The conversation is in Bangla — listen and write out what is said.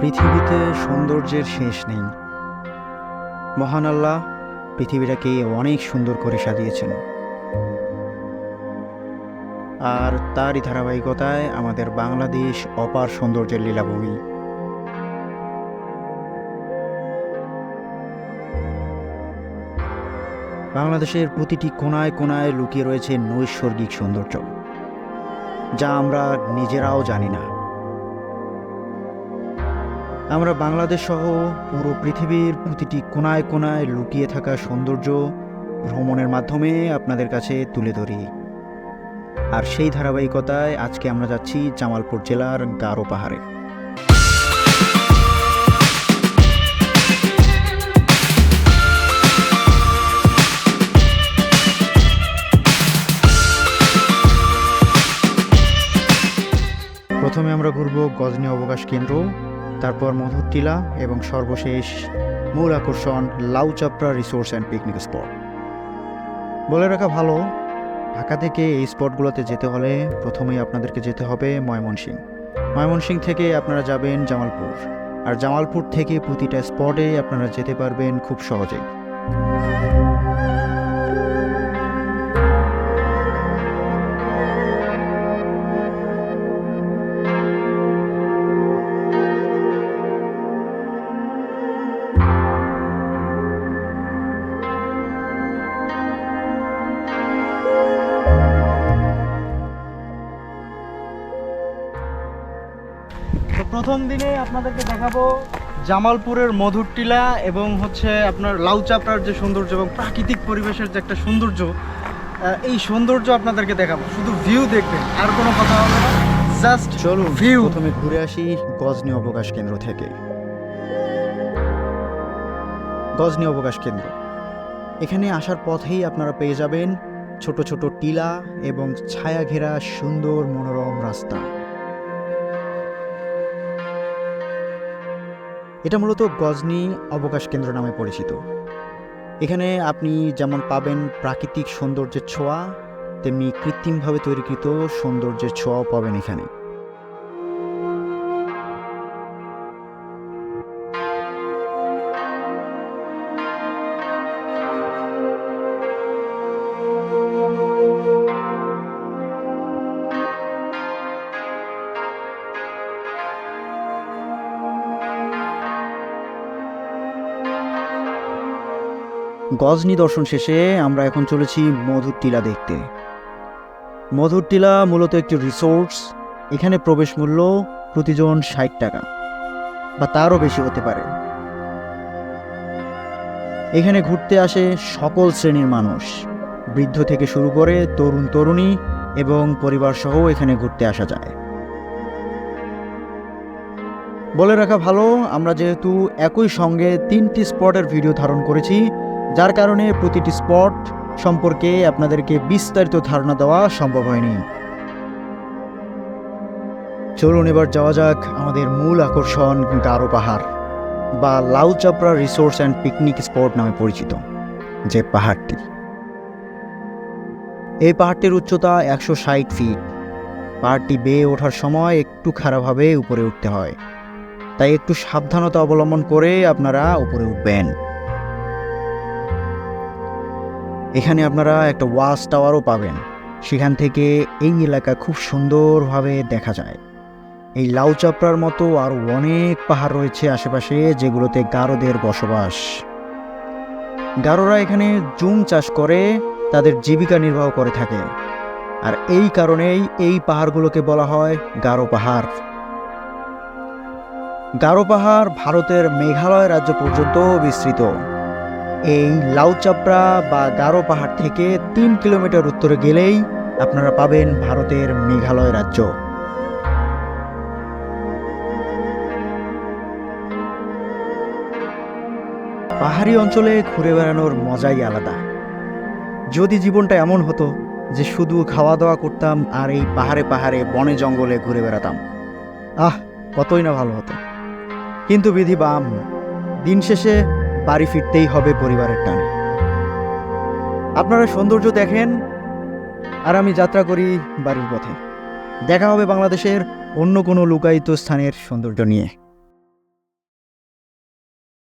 পৃথিবীতে সৌন্দর্যের শেষ নেই। মহান আল্লাহ পৃথিবীটাকে অনেক সুন্দর করে সাজিয়েছেন। আর তারই ধারাবাহিকতায় আমাদের বাংলাদেশ অপার সৌন্দর্যের লীলাভূমি। বাংলাদেশের প্রতিটি কোনায় কোনায় লুকিয়ে রয়েছে নৈসর্গিক সৌন্দর্য, যা আমরা নিজেরাও জানি না। আমরা বাংলাদেশ সহ পুরো পৃথিবীর প্রতিটি কোনায় কোনায় লুকিয়ে থাকা সৌন্দর্য ভ্রমণের মাধ্যমে আপনাদের কাছে তুলে ধরি। আর সেই ধারাবাহিকতায় আজকে আমরা যাচ্ছি জামালপুর জেলার গারো পাহাড়ে। প্রথমে আমরা ঘুরব গজনী অবকাশ কেন্দ্র। তারপর মধুর টিলা এবং সর্বশেষ মূল আকর্ষণ Lauchapra resource and picnic spot. বলে রাখা ভালো, ঢাকা থেকে এই স্পটগুলোতে যেতে হলে প্রথমেই আপনাদেরকে যেতে হবে ময়মনসিং। ময়মনসিং থেকে আপনারা যাবেন জামালপুর। আর জামালপুর থেকে প্রতিটা স্পটে আপনারা যেতে পারবেন খুব সহজেই। প্রথম দিনে আপনাদেরকে দেখাবো জামালপুরের মধুর টিলা এবং হচ্ছে আপনার লাউচাপড়ার যে সৌন্দর্য এবং প্রাকৃতিক পরিবেশের যে একটা সৌন্দর্য এই সৌন্দর্য আপনাদেরকে দেখাবো। শুধু ভিউ দেখবেন আর কোনো কথা হবে না জাস্ট চলো ভিউ প্রথমে ঘুরে আসি গজনী অবকাশ কেন্দ্র থেকে। গজনী অবকাশ কেন্দ্র। এখানে আসার পথেই আপনারা পেয়ে যাবেন ছোট ছোট টিলা এবং ছায়া ঘেরা সুন্দর মনোরম রাস্তা। এটা মূলত গজনী অবকাশ কেন্দ্র নামে পরিচিত। এখানে আপনি যেমন পাবেন প্রাকৃতিক সৌন্দর্যের ছোঁয়া, তেমনি কৃত্রিমভাবে তৈরিকৃত সৌন্দর্যের ছোঁয়াও পাবেন এখানে। গজনী দর্শন শেষে আমরা এখন চলেছি মধুর টিলা দেখতে। মধুর টিলা মূলত একটি রিসোর্স এখানে প্রবেশ মূল্য প্রতিজন ষাট টাকা, বা তারও বেশি হতে পারে। এখানে ঘুরতে আসে সকল শ্রেণির মানুষ, বৃদ্ধ থেকে শুরু করে তরুণ তরুণী এবং পরিবার সহ এখানে ঘুরতে আসা যায়। বলে রাখা ভালো, আমরা যেহেতু একই সঙ্গে তিনটি স্পটের ভিডিও ধারণ করেছি যার কারণে প্রতিটি স্পট সম্পর্কে আপনাদেরকে বিস্তারিত ধারণা দেওয়া সম্ভব হয়নি। চলুন এবার যাওয়া যাক আমাদের মূল আকর্ষণ গারো পাহাড় বা Lauchapra resource and picnic spot নামে পরিচিত, যে পাহাড়টি। এই পাহাড়টির উচ্চতা একশো ষাট ফিট। পাহাড়টি বেয়ে ওঠার সময় একটু খারাপভাবে উপরে উঠতে হয়। তাই একটু সাবধানতা অবলম্বন করে আপনারা উপরে উঠবেন। এখানে আপনারা একটা ওয়াচ টাওয়ারও পাবেন। সেখান থেকে এই এলাকা খুব সুন্দরভাবে দেখা যায়। এই লাউচাপড়ার মতো আরও অনেক পাহাড় রয়েছে আশেপাশে, যেগুলোতে গারোদের বসবাস। গারোরা এখানে জুম চাষ করে, তাদের জীবিকা নির্বাহ করে থাকে। আর এই কারণেই এই পাহাড়গুলোকে বলা হয় গারো পাহাড়। গারো পাহাড় ভারতের মেঘালয় রাজ্য পর্যন্ত বিস্তৃত। এই লাউচাপড়া বা গারো পাহাড় থেকে তিন কিলোমিটার উত্তরে গেলেই আপনারা পাবেন ভারতের মেঘালয় রাজ্য। পাহাড়ি অঞ্চলে ঘুরে বেড়ানোর মজাই আলাদা। যদি জীবনটা এমন হতো যে শুধু খাওয়া দাওয়া করতাম আর এই পাহাড়ে পাহাড়ে বনে জঙ্গলে ঘুরে বেড়াতাম, আহ, কতই না ভালো হতো। কিন্তু বিধি বাম, দিন শেষে বাড়ি ফিরতেই হবে পরিবারের টানে। আপনারা সৌন্দর্য দেখেন আর আমি যাত্রা করি বাড়ির পথে। দেখা হবে বাংলাদেশের অন্য কোনো লুকায়িত স্থানের সৌন্দর্য নিয়ে।